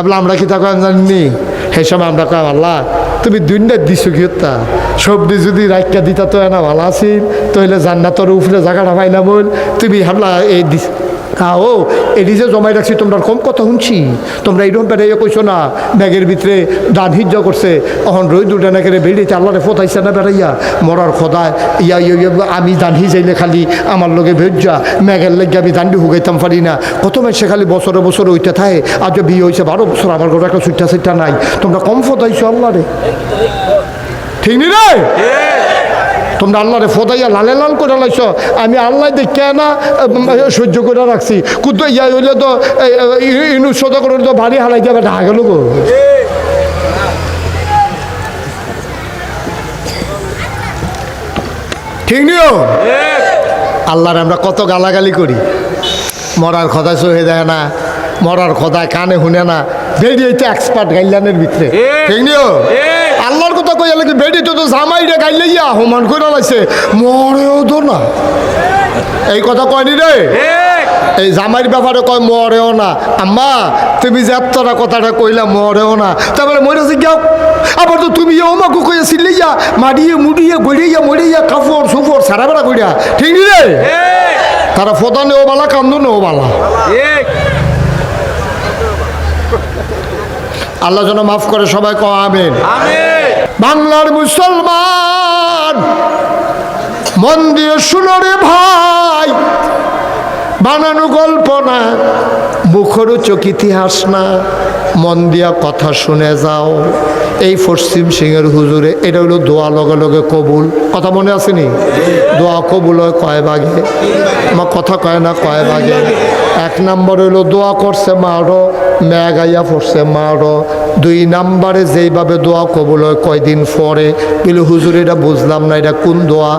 হ্যাঁ আমরা কি তাকে জানি সেই সময় আমরা কয় আল্লাহ, তুমি দুইটা দিছো কি সবজি যদি রাইকা দিতা তো এনা ভালো আছিস তইলে জান্নাতর উপরে জায়গাটা বল। তুমি হামলা এই দিস ও এটি যে জমাই রাখছি, তোমরা কম কথা শুনছি। তোমরা এইরকম বেড়াইয়া কইছো না ব্যাগের ভিতরে দান হিজ্জ করছে। অহন রই দুটা নাকি বেরিয়েছে আল্লাহরে ফতাইছে না বেড়াইয়া। মরার খদায় ইয়া ইয়া আমি দান হিজাইলে খালি আমার লগে ভেজ্জা। ম্যাগের লেগে আমি দান্ডি হুগাইতাম পারি না। কত মাসে খালি বছরে বছরে ওইটা থাকে। আজ বিয়ে হয়েছে বারো বছর আমার ঘরে একটা সুইটা সুইটা নাই। তোমরা কম ফতাইছো আল্লাহরে। ঠিক নি রে? তোমরা আল্লাহরে ফদাইয়া লালে লাল করে লাইছ। আমি আল্লাহ দেখে না সহ্য করে রাখছি। কুদ্দু ইয়া হইলে তো এই, এই, ইনু সদা করে তো ভারী হালাই যাবে ঢাকা গেল গো। ঠিক নিও? আল্লাহর আমরা কত গালাগালি করি। মরার খদায় সহে দেয় না মরার খদায় কানে শুনে না। বেরিয়ে তো এক্সপার্ট গাইলানের ভিতরে। ঠিক। নিও? আল্লাহর লাগে তো গাইলে ইয়া হমান করে লাইছে। মরেও তো না। এই কথা কয়নি রে? এই জামাইর ব্যাপারে কয় মরেও না। আম্মা তুমি যে এতটা কথাটা কইলা মরেও না। তারপরে মরে যাও। আবার তো তুমি ও মাকু কইয়া সিলে ইয়া মারিয়ে মুড়িয়ে গড়িয়া মরিয়া কাপড় সুফর সারা বেড়া গড়িয়া ঠিক রে? তারা ফোদা নেও বালা কান্দু নেও বালা। আল্লাহ যেন মাফ করে সবাই কো আমেন। বাংলার মুসলমান। মন দিয়ে শুনো রে ভাই, বানানো গল্প না মুখরোচক ইতিহাস না, মন দিয়া কথা শুনে যাও। এই পশ্চিম সিংহের হুজুরে, এটা হলো দোয়া লগে লগে কবুল। কথা মনে আসেনি দোয়া কবুল হয় কয় ভাগে? আমার কথা কয় না কয় ভাগে? এক নম্বর হলো দোয়া করছে মারো মেঘাইয়া পড়ছে মারো। দুই নাম্বারে যেইভাবে দোয়া কবুল হয় কয়দিন পরে। বলে হুজুর এটা বুঝলাম না এটা কোন দোয়া?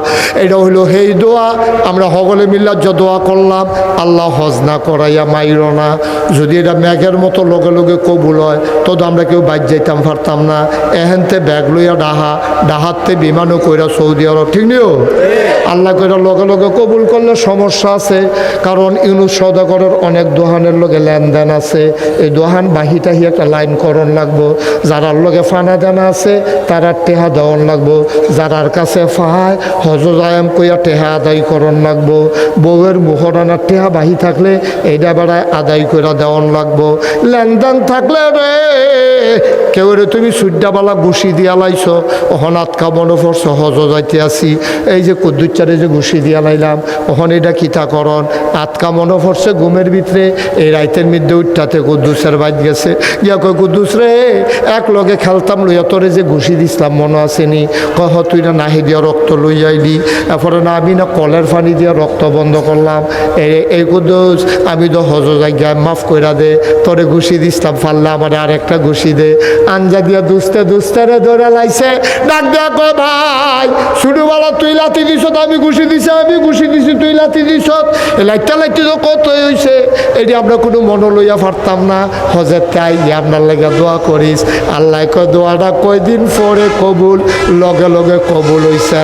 এটা হইল সেই দোয়া। আমরা সকলে মিল্লা যে দোয়া করলাম আল্লাহ হজ না করাইয়া মাইর না। যদি এটা মেঘের মতো লগে লগে কবুল হয় তো আমরা কেউ বাদ যাইতাম পারতাম না। এহেনতে ব্যাগ লইয়া ডাহা ডাহাতে বিমানও কইরা সৌদি আরব ঠিক নিও? আল্লাহ কইরা লগে লগে কবুল করলে সমস্যা আছে কারণ ইউনুস সদাগরের অনেক দোহানের লগে লেনদেন আছে। এই দোহান বাহি টাহি একটা লাইন করণ লাগবো। যারার লগে ফানা দেনা আছে, তারা টেহা দেওয়ান লাগবো। যারার কাছে ফাহায় হজ জায়াম কইয়া টেহা আদায় করণ লাগবো। বউয়ের মুহরানার টেহা বাহি থাকলে এইটা বেড়ায় আদায় কইরা দেওয়ান লাগবো। লেনদেন থাকলে রে, কেউ রে তুমি সূর্যাবালা ঘুষি দিয়া লাইছ ওহন আতকা মনে পড়ছ হজ যাইতে আসি। এই যে কুদ্দুচারে যে ঘুষি দিয়া লাইলাম ওহন এটা কিতা করন আতকা মনে পড়ছে ঘুমের ভিতরে, এই রাইতের মধ্যে উঠটাতে কুদ্দুসের বাইত গেছে। ইয়া কয়, কুদ্দুস রে, এক লগে খেলতাম লইয়া তোরে যে ঘুষি দিছিলাম, মনে আসেনি কহ তুই না নাহি দিয়া রক্ত লই আইলি। এরপরে না, আমি না কলের পানি দিয়া রক্ত বন্ধ করলাম। এই এই কুদ্দুস, আমি তো হজ জায়গায় মাফ কইরা দে, তোরে ঘুষি দিছিলাম, ফাল্লা আমার আর একটা ঘুষি দে। আঞ্জা দিয়া দুস্তে দুস্তে রে ধরে লাইছে। ডাক দেয়া কয়, ভাই, ছোটবেলা তুই লাতি দিছ আমি ঘুষি দিছি, আমি ঘুষি দিছি, তুই লাতি দিছ এই লাইটটা লাইতে তো কত হয়েছে এটি আমরা কোনো মনে লইয়া পারতাম না। হজের তাই আপনার লেগে দোয়া করিস। আল্লাহ কয়, দোয়াটা কয়দিন পরে কবুল? লগে লগে কবুল হইছে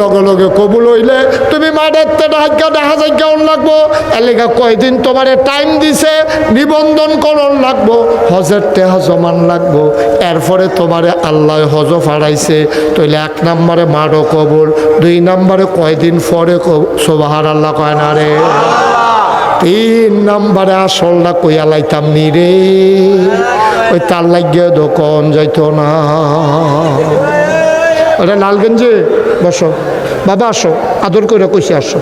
লগে লগে কবুল হইলে তুমি মাঠের দেখা দেখা যাইকা লাগবো। এলাকা কয়দিন তোমারে টাইম দিছে, নিবন্ধন করণ লাগবো। হজের টেহা জমান লাগবো। এরপরে তোমারে আল্লাহ হজ ফাড়াইছে তইলে এক নম্বরে মারো কবুল, দুই নম্বরে কয়দিন পরে সোবাহার আল্লাহ কয় না রে। তিন নম্বরে আসলটা কইয়া লাইতাম নি রে। ওই তার লাগিয়ে দোকান যাইতো না। ওটা লালগঞ্জে? বসো। বাবা, আসো। আদর করে কইছি, আসো।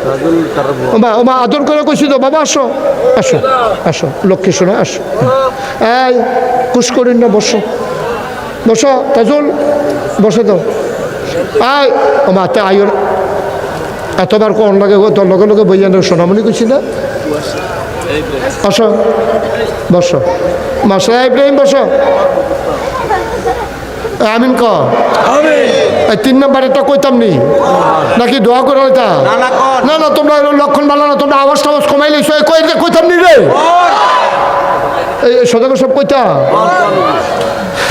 ওমা ওমা, আদর করে কইছি তো, বাবা, আসো। আসো আসো। লক্ষ্মী শোনো, আসো। এই, কুশ করিন না, বসো। বসো, তাজুল, বসে দাও আয়, ওমা, তে আয়ো না। এতবার কোন লাগে, তোর লগে লগে বইয়া সোনামণি কইছি না? বসো। বসো। মাসা ইব্রাহিম বসো। আমিন ক। এই তিন নম্বরেরটা কইতাম নি। নাকি দোয়া করে হইতা না না তোমরা লক্ষণ ভালো না তোমরা আওয়াজ টাওয়াজ কমাই এই কই কইতাম নি রে? এই সদাগর সব কইতা?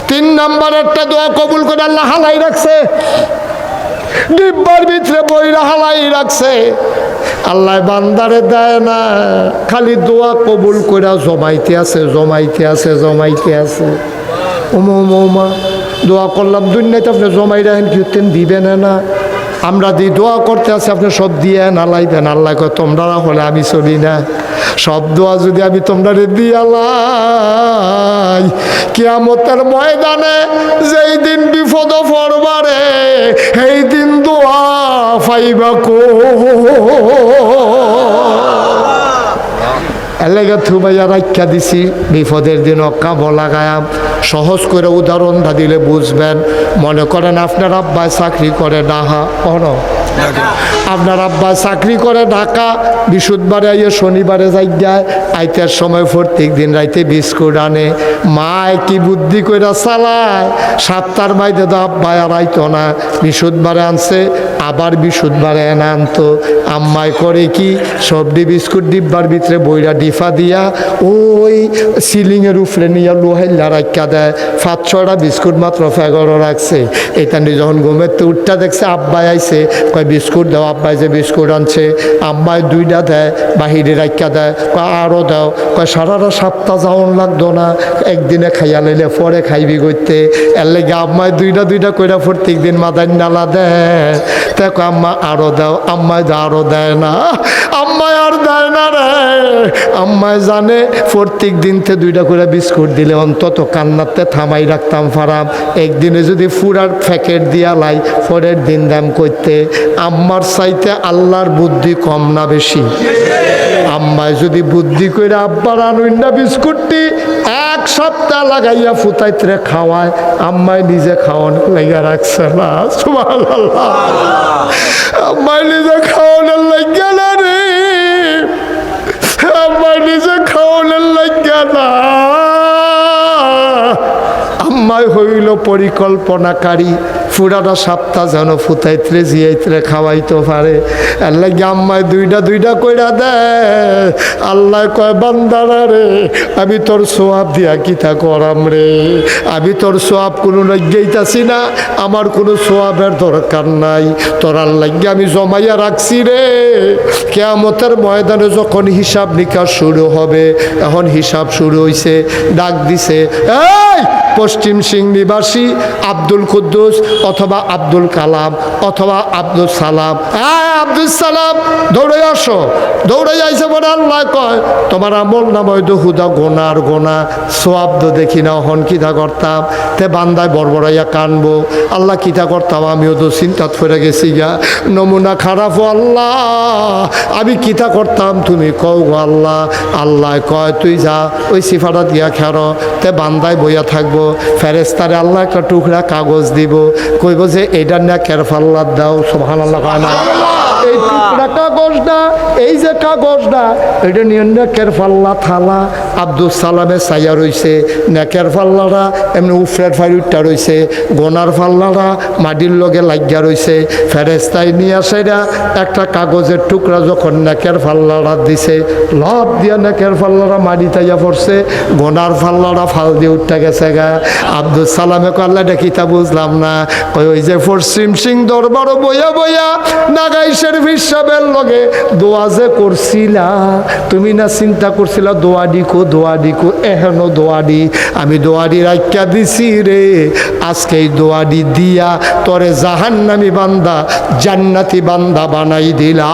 তিন নম্বরেরটা দোয়া কবুল করে আল্লাহ হালাই রাখছে। ডিব্বার ভিতরে বইরা হালাই রাখছে। আল্লাহ বান্দারে দেয় না, খালি দোয়া কবুল করে জমাইতে আছে জমাইতে আছে জমাইতে আছে। ওমা ওমা দোয়া করলাম, দুনিয়াতে আপনি জমাই রাখেন কি হতেন দিবেন না আমরা দি দোয়া করতে আছি, আপনি সব দিয়ে না লাইবেন আল্লাহ কয়, তোমরা হলে আমি চলি না। সব দোয়া যদি আমি তোমরা দিয়ে লাই কিয়ামতের ময়দানে যেই দিন বিপদ পড়বারে, সেই দিন দোয়া পাইবা কো এলাকা থুবাইয়া রাখা দিছি, বিপদের দিন অক্কা বলা গায়াম সহজ করে উদাহরণটা দিলে বুঝবেন। মনে করেন আপনার আব্বাই চাকরি করে ডাহা অন আপনার আব্বা চাকরি করে ঢাকা, বিশুদ্ধবারে আইয়ে শনিবারে যাই যায় আইতের সময় প্রত্যেক দিন রাইতে বিস্কুট আনে। মায় কি বুদ্ধি কইরা চালায়? সাতটার মাইতে তো আব্বাই আর আইতো না। বিশুদ্ধবারে আনছে আবার বিশুদ্ধবারে এনে আনতো। আম্মায় করে কি সবডি বিস্কুট ডিব্বার ভিতরে বইরা ডিফা দিয়া ওই সিলিংয়ের উপরে নিয়ে লোহাইলা রাখা দেয়। পাঁচ, ছয়টা বিস্কুট মাত্র ফেগরও রাখছে। এটা নিয়ে যখন ঘুমের তো উঠটা দেখছে, আব্বাই আইছে, কয়, বিস্কুট দাও, আব্বাই যে বিস্কুট আনছে। আম্মায় দুইটা দেয়, বাহিরে রাখা দেয়, কয় আরও দাও। কয়, সারাটা সপ্তাহ যাওয়ান লাগতো না, একদিনে খাইয়া লইলে পরে খাইবি করতে এর লেগে আম্মাই দুইটা দুইটা কইরা প্রত্যেক দিন মাদার নালা দেয়। দেখো আম্মা আরও দাও আম্মায় আরও দেয় না। আর না রে আম্মাই জানে, প্রত্যেক দিনতে দুইটা করে বিস্কুট দিলে অন্তত কান্নাতে থামাই রাখতাম ফারাম। একদিনে যদি ফুরার প্যাকেট দিয়া লাই, পরের দিন দাম করতে আম্মার চাইতে আল্লাহর বুদ্ধি কম না বেশি। আম্মায় যদি বুদ্ধি করে আব্বার আনুন বিস্কুটটি এক সপ্তাহ লাগাইয়া ফুতাইতে খাওয়ায়, আম্মায় নিজে খাওয়ান লাইয়া রাখছে না। সুবহানাল্লাহ। আম্মায় নিজে খাওয়ানোর লাগিয়া না রে। আম্মায় নিজে খাওয়ানোর লাগিয়া না। আম্মায় হইল পরিকল্পনাকারী। ফুরাটা সপ্তাহ যেন ফুতাইত্রে জিয়াইত্রে, খাওয়াইতে পারে। লাগে আম্মায় দুইটা দুইটা কইরা দেয় আল্লাহ কয়, বান্দারা রে, আমি তোর সোয়াব দিয়া কিতা করাম রে? আমি তোর সোয়াব কোনো লজ্ঞাইতাছি না। আমার কোনো সোয়াবের দরকার নাই। তোর আল্লাহ আমি জমাইয়া রাখছি রে। কেয়ামতের ময়দানে যখন হিসাব নিকাশ শুরু হবে, এখন হিসাব শুরু হইছে, ডাক দিছে, এই, পশ্চিম সিং নিবাসী, আব্দুল কুদ্দুস অথবা আব্দুল কালাম অথবা আব্দুল সালাম। হ্যাঁ আব্দুল সালাম, দৌড়ে আসো। দৌড়ে যাইছে বলে আল্লাহ কয়, তোমার আমল নাময় তো হুদা গোনার গোনা সোয়াব্দ দেখি না হন কিতা করতাম? তে বান্দায় বড়বড়াইয়া কানবো। আল্লাহ কিতা করতাম? আমিও তো চিন্তাত ফিরে গেছি গা। নমুনা খারাপ আল্লাহ, আমি কিতা করতাম? তুমি কও গো আল্লাহ। আল্লাহ কয়, তুই যা, ওই সিফাটা দিয়া খের তে বান্দায় বইয়া থাকব। ফেরেস্তারে আল্লাহ একটা টুকরা কাগজ দিব। কইব যে এইটার না কেরফাল্লার দাও সোহান এই টুকরা কাগজটা এই যে নিয়ে কেরফাল্লা থালা আব্দুল সালামে সাইয়া রইছে, নেকের পাল্লারা এমনি উফরের ফাইরুটটা রইছে, গোনার পাল্লারা মাটির লগে লাগিয়া রইছে। ফেরেস্তাই নিয়ে আসাইরা একটা কাগজের টুকরা যখন নেকের পাল্লারা দিছে লব দিয়া নেকের পাল্লারা মাটি তাইয়া পড়ছে, গোনার পাল্লারা ফাল দিয়ে উঠতে গেছে গা। আব্দুল সালামে কল্লা দেখিতা বুঝলাম না। কই ওই যে পশ্চিম সিং দরবারও বইয়া বইয়া নাগাই শরীফ সাহেবের লগে দোয়া যে করছিলা, তুমি না চিন্তা করছিলা দোয়া ডিকো দোয়া কু এহেন দোয়াডি আমি দোয়াডি রাখা দিছি রে। আজকে এই দোয়াডি দিয়া তোরে জাহান্নামি বান্দা, জান্নাতি বান্দা বানাই দিলা